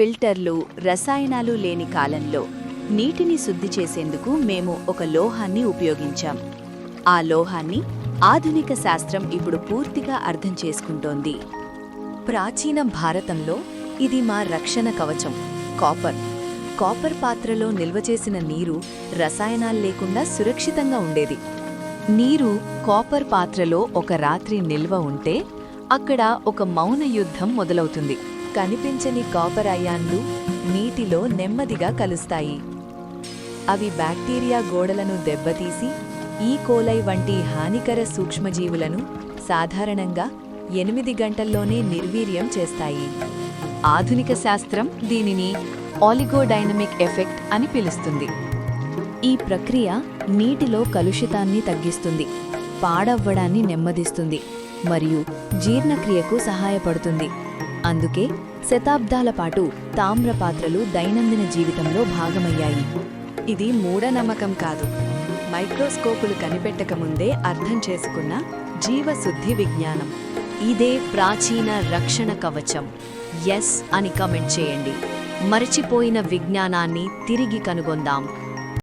ఫిల్టర్లు రసాయనాలు లేని కాలంలో నీటిని శుద్ధి చేసేందుకు మేము ఒక లోహాన్ని ఉపయోగించాం. ఆ లోహాన్ని ఆధునిక శాస్త్రం ఇప్పుడు పూర్తిగా అర్థం చేసుకుంటోంది. ప్రాచీన భారతంలో ఇది మా రక్షణ కవచం కాపర్. కాపర్ పాత్రలో నిల్వ చేసిన నీరు రసాయనాలు లేకుండా సురక్షితంగా ఉండేది. నీరు కాపర్ పాత్రలో ఒక రాత్రి నిల్వ ఉంటే అక్కడ ఒక మౌన యుద్ధం మొదలవుతుంది. కనిపించని కాపర్ అయాన్లు నీటిలో నెమ్మదిగా కలుస్తాయి. అవి బ్యాక్టీరియా గోడలను దెబ్బతీసి ఈ కోలై వంటి హానికర సూక్ష్మజీవులను సాధారణంగా ఎనిమిది గంటల్లోనే నిర్వీర్యం చేస్తాయి. ఆధునిక శాస్త్రం దీనిని ఆలిగోడైనమిక్ ఎఫెక్ట్ అని పిలుస్తుంది. ఈ ప్రక్రియ నీటిలో కలుషితాన్ని తగ్గిస్తుంది పాడవ్వడాన్ని నెమ్మదిస్తుంది మరియు జీర్ణక్రియకు సహాయపడుతుంది. అందుకే శతాబ్దాల పాటు తామ్ర పాత్రలు దైనందిన జీవితంలో భాగమయ్యాయి. ఇది మూఢనమ్మకం కాదు. మైక్రోస్కోపులు కనిపెట్టకముందే అర్థం చేసుకున్న జీవశుద్ధి విజ్ఞానం. ఇదే ప్రాచీన రక్షణ కవచం. ఎస్ అని కమెంట్ చేయండి. మరచిపోయిన విజ్ఞానాన్ని తిరిగి కనుగొందాం.